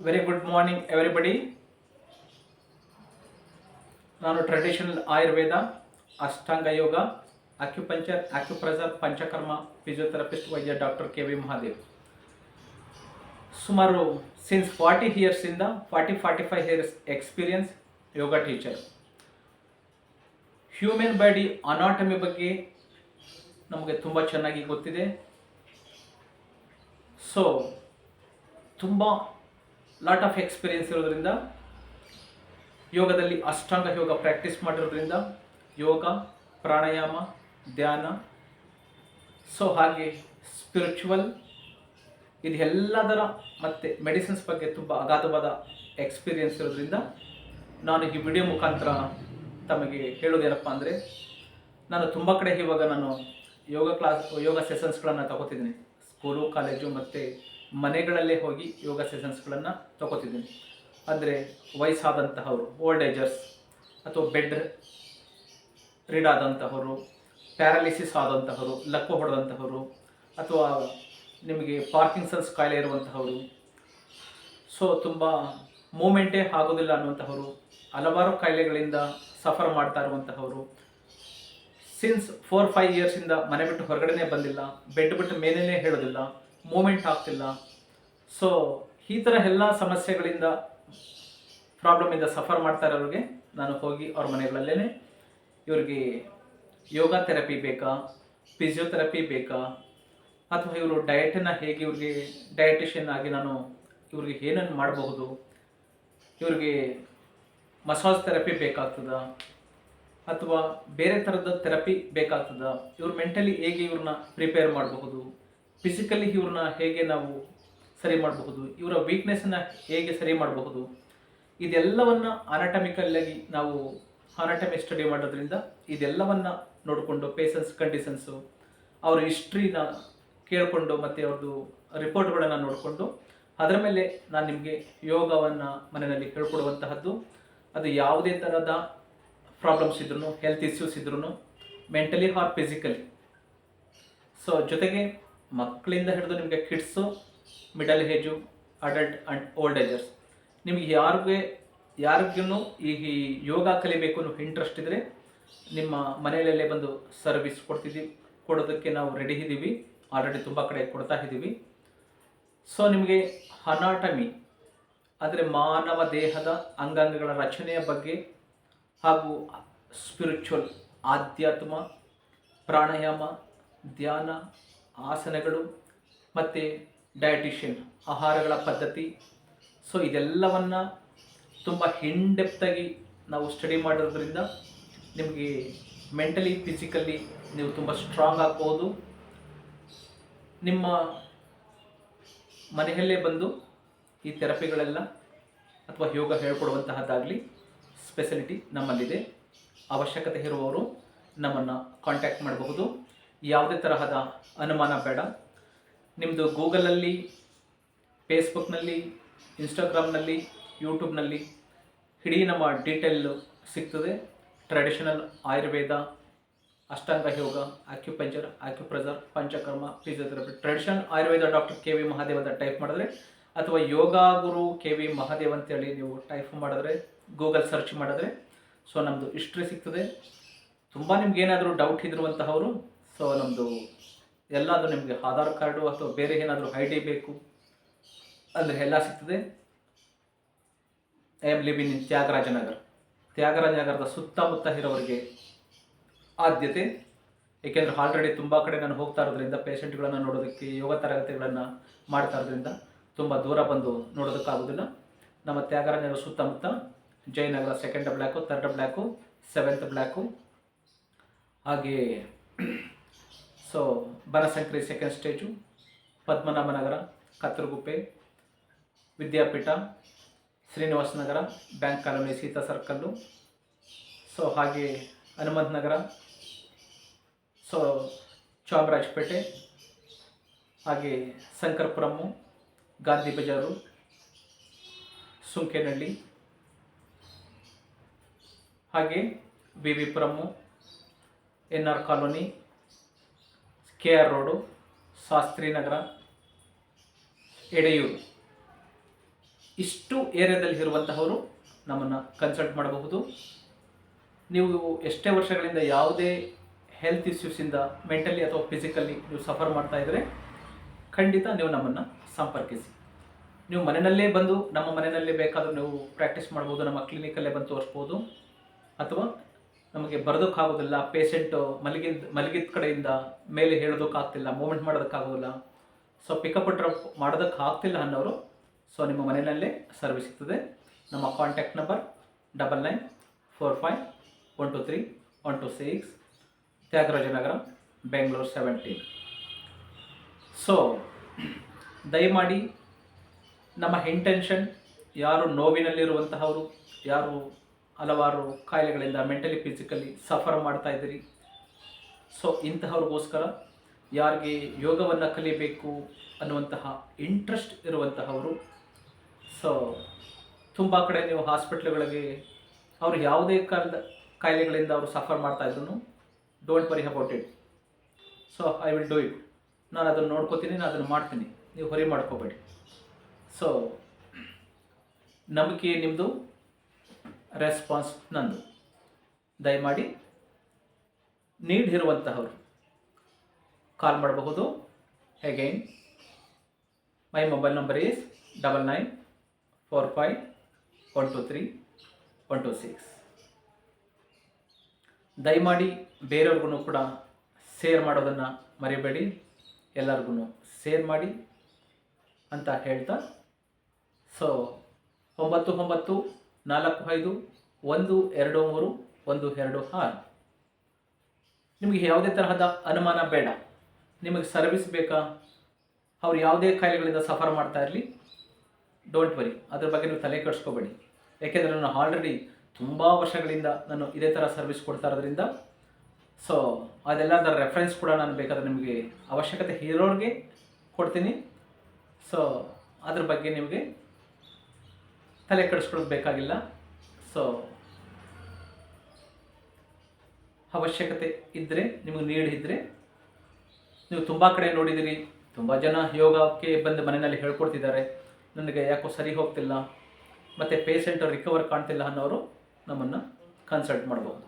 Very good morning everybody ನಾನು traditional Ayurveda Ashtanga yoga acupuncture acupressure Panchakarma physiotherapist ವೈದ್ಯ doctor K V Mahadev ಸುಮಾರು since forty ಇಯರ್ಸಿಂದ forty forty five years experience yoga teacher human body anatomy ಬಗ್ಗೆ ನಮಗೆ ತುಂಬ ಚೆನ್ನಾಗಿ ಗೊತ್ತಿದೆ. So ತುಂಬ lot of experience ಇರೋದ್ರಿಂದ, ಯೋಗದಲ್ಲಿ ಅಷ್ಟಾಂಗ ಯೋಗ ಪ್ರಾಕ್ಟೀಸ್ ಮಾಡಿರೋದ್ರಿಂದ, ಯೋಗ, ಪ್ರಾಣಾಯಾಮ, ಧ್ಯಾನ ಸೊ ಹಾಗೆ ಸ್ಪಿರಿಚುವಲ್ ಇದೆಲ್ಲದರ ಮತ್ತು ಮೆಡಿಸಿನ್ಸ್ ಬಗ್ಗೆ ತುಂಬ ಅಗಾಧವಾದ ಎಕ್ಸ್ಪೀರಿಯನ್ಸ್ ಇರೋದ್ರಿಂದ ನಾನು ಈ ವಿಡಿಯೋ ಮುಖಾಂತರ ತಮಗೆ ಹೇಳೋದೇನಪ್ಪ ಅಂದರೆ, ನಾನು ತುಂಬ ಕಡೆ ಇವಾಗ ನಾನು ಯೋಗ ಕ್ಲಾಸ್ ಯೋಗ ಸೆಷನ್ಸ್ಗಳನ್ನು ತಗೋತಿದ್ದೀನಿ. ಸ್ಕೂಲು ಕಾಲೇಜು ಮತ್ತು ಮನೆಗಳಲ್ಲೇ ಹೋಗಿ ಯೋಗ ಸೆಷನ್ಸ್ಗಳನ್ನು ತಗೋತಿದ್ದೀನಿ. ಅಂದರೆ ವಯಸ್ಸಾದಂತಹವರು ಓಲ್ಡ್ ಏಜರ್ಸ್ ಅಥವಾ ಬೆಡ್ ರೀಡ್ ಆದಂತಹವರು ಪ್ಯಾರಾಲಿಸಿಸ್ ಆದಂತಹವರು, ಲಕ್ಕು ಹೊಡೆದಂತಹವರು ಅಥವಾ ನಿಮಗೆ ಪಾರ್ಕಿನ್ಸನ್ಸ್ ಕಾಯಿಲೆ ಇರುವಂತಹವರು. ಸೊ ತುಂಬ ಮೂಮೆಂಟೇ ಆಗೋದಿಲ್ಲ ಅನ್ನುವಂಥವರು ಹಲವಾರು ಕಾಯಿಲೆಗಳಿಂದ ಸಫರ್ ಮಾಡ್ತಾ ಇರುವಂತಹವರು. ಸಿನ್ಸ್ ಫೋರ್ ಫೈವ್ ಇಯರ್ಸಿಂದ ಮನೆ ಬಿಟ್ಟು ಹೊರಗಡೆನೇ ಬಂದಿಲ್ಲ, ಬೆಡ್ ಬಿಟ್ಟು ಮೇಲೇ ಹೇಳೋದಿಲ್ಲ ಮೂಮೆಂಟ್ ಆಗ್ತಿಲ್ಲ. ಸೊ ಈ ಥರ ಎಲ್ಲ ಸಮಸ್ಯೆಗಳಿಂದ ಪ್ರಾಬ್ಲಮಿಂದ ಸಫರ್ ಮಾಡ್ತಾ ಇರೋರಿಗೆ ನಾನು ಹೋಗಿ ಅವ್ರ ಮನೆಗಳಲ್ಲೇ ಇವ್ರಿಗೆ ಯೋಗ ಥೆರಪಿ ಬೇಕಾ ಫಿಸಿಯೋಥೆರಪಿ ಬೇಕಾ, ಅಥವಾ ಇವರು ಡಯಟನ್ನು ಹೇಗೆ ಇವ್ರಿಗೆ ಡಯಟಿಷಿಯನ್ ಆಗಿ ನಾನು ಇವ್ರಿಗೆ ಏನನ್ನು ಮಾಡಬಹುದು, ಇವ್ರಿಗೆ ಮಸಾಜ್ ಥೆರಪಿ ಬೇಕಾಗ್ತದ, ಅಥವಾ ಬೇರೆ ಥರದ ಥೆರಪಿ ಬೇಕಾಗ್ತದ, ಇವ್ರು ಮೆಂಟಲಿ ಹೇಗೆ ಇವ್ರನ್ನ ಪ್ರಿಪೇರ್ ಮಾಡಬಹುದು. ಫಿಸಿಕಲಿ ಇವ್ರನ್ನ ಹೇಗೆ ನಾವು ಸರಿ ಮಾಡಬಹುದು, ಇವರ ವೀಕ್ನೆಸ್ಸನ್ನು ಹೇಗೆ ಸರಿ ಮಾಡಬಹುದು, ಇದೆಲ್ಲವನ್ನ ಅನಾಟಮಿಕಲ್ಲಾಗಿ ನಾವು ಅನಾಟಮಿ ಸ್ಟಡಿ ಮಾಡೋದ್ರಿಂದ ಇದೆಲ್ಲವನ್ನ ನೋಡಿಕೊಂಡು ಪೇಷನ್ಸ್ ಕಂಡೀಷನ್ಸು ಅವ್ರ ಹಿಸ್ಟ್ರಿನ ಕೇಳಿಕೊಂಡು ಮತ್ತು ಅವ್ರದ್ದು ರಿಪೋರ್ಟ್ಗಳನ್ನು ನೋಡಿಕೊಂಡು ಅದರ ಮೇಲೆ ನಾನು ನಿಮಗೆ ಯೋಗವನ್ನು ಮನೆಯಲ್ಲಿ ಹೇಳ್ಕೊಡುವಂತಹದ್ದು. ಅದು ಯಾವುದೇ ಥರದ ಪ್ರಾಬ್ಲಮ್ಸ್ ಇದ್ರೂ ಹೆಲ್ತ್ ಇಶ್ಯೂಸ್ ಇದ್ರೂ ಮೆಂಟಲಿ ಆರ್ ಫಿಸಿಕಲಿ ಸೊ ಜೊತೆಗೆ ಮಕ್ಕಳಿಂದ ಹಿಡಿದು ನಿಮಗೆ kids middle age adult and old agers ನಿಮಗೆ ಯಾರಿಗೆ ಯಾರಿಗೂ ಈ ಯೋಗ ಕಲಿಬೇಕು ಅನ್ನೋ ಇಂಟ್ರೆಸ್ಟ್ ಇದ್ದರೆ ನಿಮ್ಮ ಮನೆಯಲ್ಲೇ ಬಂದು ಸರ್ವಿಸ್ ಕೊಡ್ತಿದ್ದೀವಿ ಕೊಡೋದಕ್ಕೆ ನಾವು ರೆಡಿ ಇದ್ದೀವಿ. ಆಲ್ರೆಡಿ ತುಂಬ ಕಡೆ ಕೊಡ್ತಾ ಇದ್ದೀವಿ. ಸೊ ನಿಮಗೆ ಅನಾಟಮಿ ಅಂದರೆ ಮಾನವ ದೇಹದ ಅಂಗಾಂಗಗಳ ರಚನೆಯ ಬಗ್ಗೆ ಹಾಗೂ ಸ್ಪಿರಿಚುವಲ್ ಆಧ್ಯಾತ್ಮ, ಪ್ರಾಣಾಯಾಮ, ಧ್ಯಾನ ಆಸನಗಳು ಮತ್ತು ಡಯಟಿಷಿಯನ್ ಆಹಾರಗಳ ಪದ್ಧತಿ. ಸೊ ಇದೆಲ್ಲವನ್ನು ತುಂಬ ಹಿಂಡೆಪ್ತಾಗಿ ನಾವು ಸ್ಟಡಿ ಮಾಡೋದ್ರಿಂದ ನಿಮಗೆ ಮೆಂಟಲಿ ಫಿಸಿಕಲಿ ನೀವು ತುಂಬ ಸ್ಟ್ರಾಂಗ್ ಆಗ್ಬೋದು. ನಿಮ್ಮ ಮನೆಯಲ್ಲೇ ಬಂದು ಈ ಥೆರಪಿಗಳೆಲ್ಲ ಅಥವಾ ಯೋಗ ಹೇಳ್ಕೊಡುವಂತಹದ್ದಾಗಲಿ ಸ್ಪೆಸಿಲಿಟಿ ನಮ್ಮಲ್ಲಿದೆ. ಅವಶ್ಯಕತೆ ಇರುವವರು ನಮ್ಮನ್ನು ಕಾಂಟ್ಯಾಕ್ಟ್ ಮಾಡಬಹುದು. ಯಾವುದೇ ತರಹದ ಅನುಮಾನ ಬೇಡ. ನಿಮ್ಮದು ಗೂಗಲಲ್ಲಿ, ಫೇಸ್ಬುಕ್ನಲ್ಲಿ, ಇನ್ಸ್ಟಾಗ್ರಾಮ್ನಲ್ಲಿ, ಯೂಟ್ಯೂಬ್ನಲ್ಲಿ ಇಡೀ ನಮ್ಮ ಡೀಟೇಲ್ ಸಿಗ್ತದೆ. Traditional Ayurveda, Ashtanga yoga acupuncture acupressure Panchakarma, physiotherapy. Traditional Ayurveda doctor K V Mahadev ಅಂತ ಟೈಪ್ ಮಾಡಿದ್ರೆ, ಅಥವಾ ಯೋಗ ಗುರು ಕೆ ವಿ ಮಹಾದೇವ್ ಅಂತೇಳಿ ನೀವು ಟೈಪ್ ಮಾಡಿದ್ರೆ, ಗೂಗಲ್ ಸರ್ಚ್ ಮಾಡಿದ್ರೆ, ಸೊ ನಮ್ಮದು ಹಿಸ್ಟ್ರಿ ಸಿಗ್ತದೆ. ತುಂಬ ನಿಮ್ಗೆ ಏನಾದರೂ ಡೌಟ್ ಇದ್ರುವಂತಹವರು ಸೊ ನಮ್ಮದು ಎಲ್ಲಾದರೂ ನಿಮಗೆ ಆಧಾರ್ ಕಾರ್ಡು ಅಥವಾ ಬೇರೆ ಏನಾದರೂ ಐ ಡಿ ಬೇಕು ಅಂದರೆ ಎಲ್ಲ ಸಿಗ್ತದೆ. I am living in Tyagarajanagar. ತ್ಯಾಗರಾಜನಗರದ ಸುತ್ತಮುತ್ತ ಇರೋರಿಗೆ ಆದ್ಯತೆ, ಏಕೆಂದರೆ ಆಲ್ರೆಡಿ ತುಂಬ ಕಡೆ ನಾನು ಹೋಗ್ತಾ ಇರೋದ್ರಿಂದ ಪೇಷಂಟ್ಗಳನ್ನು ನೋಡೋದಕ್ಕೆ, ಯೋಗ ತರಗತಿಗಳನ್ನು ಮಾಡ್ತಾ ಇರೋದ್ರಿಂದ ತುಂಬ ದೂರ ಬಂದು ನೋಡೋದಕ್ಕಾಗೋದಿಲ್ಲ. ನಮ್ಮ ತ್ಯಾಗರಾಜನಗರ ಸುತ್ತಮುತ್ತ Jayanagar second block third block seventh block ಹಾಗೆ so Banashankari second stage Padmanabhanagar Kathriguppe Vidyapeeta Srinivasa Nagar bank colony Seetha circle so ಹಾಗೆ ಹನುಮಂತ ನಗರ ಸೊ ಚಾಮರಾಜಪೇಟೆ ಹಾಗೆ ಶಂಕರಪುರಮ್ಮು ಗಾಂಧಿ ಬಜಾರು ಸುಂಕೇನಹಳ್ಳಿ ಹಾಗೆ B V Puram N R colony K R road Shastri Nagar Yediyur. ಇಷ್ಟು ಏರಿಯಾದಲ್ಲಿ ಇರುವಂತಹವರು ನಮ್ಮನ್ನು consult ಮಾಡಬಹುದು. ನೀವು ಎಷ್ಟೇ ವರ್ಷಗಳಿಂದ ಯಾವುದೇ ಹೆಲ್ತ್ ಇಶ್ಯೂಸಿಂದ ಮೆಂಟಲಿ ಅಥವಾ ಫಿಸಿಕಲಿ ನೀವು ಸಫರ್ ಮಾಡ್ತಾ ಇದ್ದರೆ ಖಂಡಿತ ನೀವು ನಮ್ಮನ್ನು ಸಂಪರ್ಕಿಸಿ. ನೀವು ಮನೆಯಲ್ಲೇ ಬಂದು ನಮ್ಮ ಮನೆಯಲ್ಲೇ ಬೇಕಾದರೂ ನೀವು ಪ್ರಾಕ್ಟೀಸ್ ಮಾಡ್ಬೋದು ನಮ್ಮ ಕ್ಲಿನಿಕಲ್ಲೇ ಬಂದು ತೋರಿಸ್ಬೋದು. ಅಥವಾ ನಮಗೆ ಬರೋದಕ್ಕಾಗೋದಿಲ್ಲ ಪೇಷೆಂಟು ಮಲಗಿದ ಮಲಗಿದ ಕಡೆಯಿಂದ ಮೇಲೆ ಹೇಳೋದಕ್ಕಾಗ್ತಿಲ್ಲ ಮೂಮೆಂಟ್ ಮಾಡೋದಕ್ಕಾಗೋದಿಲ್ಲ. ಸೊ ಪಿಕಪ್ ಡ್ರಾಪ್ ಮಾಡೋದಕ್ಕೆ ಆಗ್ತಿಲ್ಲ ಅನ್ನೋರು ಸೊ ನಿಮ್ಮ ಮನೆಯಲ್ಲೇ ಸರ್ವಿಸ್ ಸಿಗ್ತದೆ. ನಮ್ಮ contact number double nine four five one two three one two six Thyagarajanagar, Bengaluru seventeen so ದಯಮಾಡಿ ನಮ್ಮ ಇಂಟೆನ್ಷನ್ ಯಾರು ನೋವಿನಲ್ಲಿರುವಂತಹವರು, ಯಾರು ಹಲವಾರು ಕಾಯಿಲೆಗಳಿಂದ ಮೆಂಟಲಿ ಫಿಸಿಕಲಿ ಸಫರ್ ಮಾಡ್ತಾ ಇದ್ದೀರಿ. ಸೊ ಇಂತಹವ್ರಿಗೋಸ್ಕರ ಯಾರಿಗೆ ಯೋಗವನ್ನು ಕಲಿಬೇಕು ಅನ್ನುವಂತಹ ಇಂಟ್ರೆಸ್ಟ್ ಇರುವಂತಹವರು ಸೊ ತುಂಬ ಕಡೆ ನೀವು ಹಾಸ್ಪಿಟ್ಲ್ಗಳಿಗೆ ಅವರು ಯಾವುದೇ ಕಾಲದ, ಕಾಯಿಲೆಗಳಿಂದ ಅವರು ಸಫರ್ ಮಾಡ್ತಾ ಇದ್ರು don't worry about it so I will do it ನಾನು ಅದನ್ನು ನೋಡ್ಕೋತೀನಿ, ನಾನು ಅದನ್ನು ಮಾಡ್ತೀನಿ. ನೀವು ಹೊರಿ ಮಾಡ್ಕೋಬೇಡಿ. ಸೊ ನಂಬಿಕೆ ನಿಮ್ಮದು ರೆಸ್ಪಾನ್ಸ್ ನಂದು. ದಯಮಾಡಿ ನೀಡ್ ಇರುವಂತಹವರು ಕಾಲ್ ಮಾಡಬಹುದು. Again my mobile number is double nine four five one two three one two six ದಯಮಾಡಿ ಬೇರೆಯವ್ರಿಗೂ ಕೂಡ ಸೇರ್ ಮಾಡೋದನ್ನು ಮರಿಬೇಡಿ. ಎಲ್ಲರಿಗೂ ಸೇರ್ ಮಾಡಿ ಅಂತ ಹೇಳ್ತಾ. ಸೊ ಒಂಬತ್ತು ಒಂಬತ್ತು ನಾಲ್ಕು, ಐದು, ಒಂದು, ಎರಡು, ಮೂರು, ಒಂದು, ಎರಡು, ಆರು. ನಿಮಗೆ ಯಾವುದೇ ತರಹದ ಅನುಮಾನ ಬೇಡ. ನಿಮಗೆ ಸರ್ವಿಸ್ ಬೇಕಾ? ಅವ್ರು ಯಾವುದೇ ಕಾಯಿಲೆಗಳಿಂದ ಸಫರ್ ಮಾಡ್ತಾ ಇರಲಿ. ಡೋಂಟ್ ವರಿ ಅದ್ರ ಬಗ್ಗೆ ನೀವು ತಲೆ ಕೆಡಿಸ್ಕೋಬೇಡಿ. ಯಾಕೆಂದರೆ ನಾನು ಆಲ್ರೆಡಿ ತುಂಬ ವರ್ಷಗಳಿಂದ ನಾನು ಇದೇ ಥರ ಸರ್ವಿಸ್ ಕೊಡ್ತಾ ಇರೋದ್ರಿಂದ ಸೊ ಅದೆಲ್ಲದರ ರೆಫರೆನ್ಸ್ ಕೂಡ ನಾನು ಬೇಕಾದರೆ ನಿಮಗೆ ಅವಶ್ಯಕತೆ ಇರೋರಿಗೆ ಕೊಡ್ತೀನಿ. ಸೊ ಅದ್ರ ಬಗ್ಗೆ ನಿಮಗೆ ತಲೆ ಕೆಡಿಸ್ಕೊಳ್ಳೋದು ಬೇಕಾಗಿಲ್ಲ. ಸೊ ಅವಶ್ಯಕತೆ ಇದ್ದರೆ ನಿಮಗೆ ನೀಡಿದ್ರೆ ನೀವು ತುಂಬ ಕಡೆ ನೋಡಿದಿರಿ, ತುಂಬ ಜನ ಯೋಗಕ್ಕೆ ಬಂದು ಮನೆಯಲ್ಲಿ ಹೇಳ್ಕೊಡ್ತಿದ್ದಾರೆ. ನನಗೆ ಯಾಕೋ ಸರಿ ಹೋಗ್ತಿಲ್ಲ, ಮತ್ತು ಪೇಷಂಟ್ ರಿಕವರ್ ಕಾಣ್ತಿಲ್ಲ ಅನ್ನೋರು ನಮ್ಮನ್ನು ಕನ್ಸಲ್ಟ್ ಮಾಡ್ಬೋದು.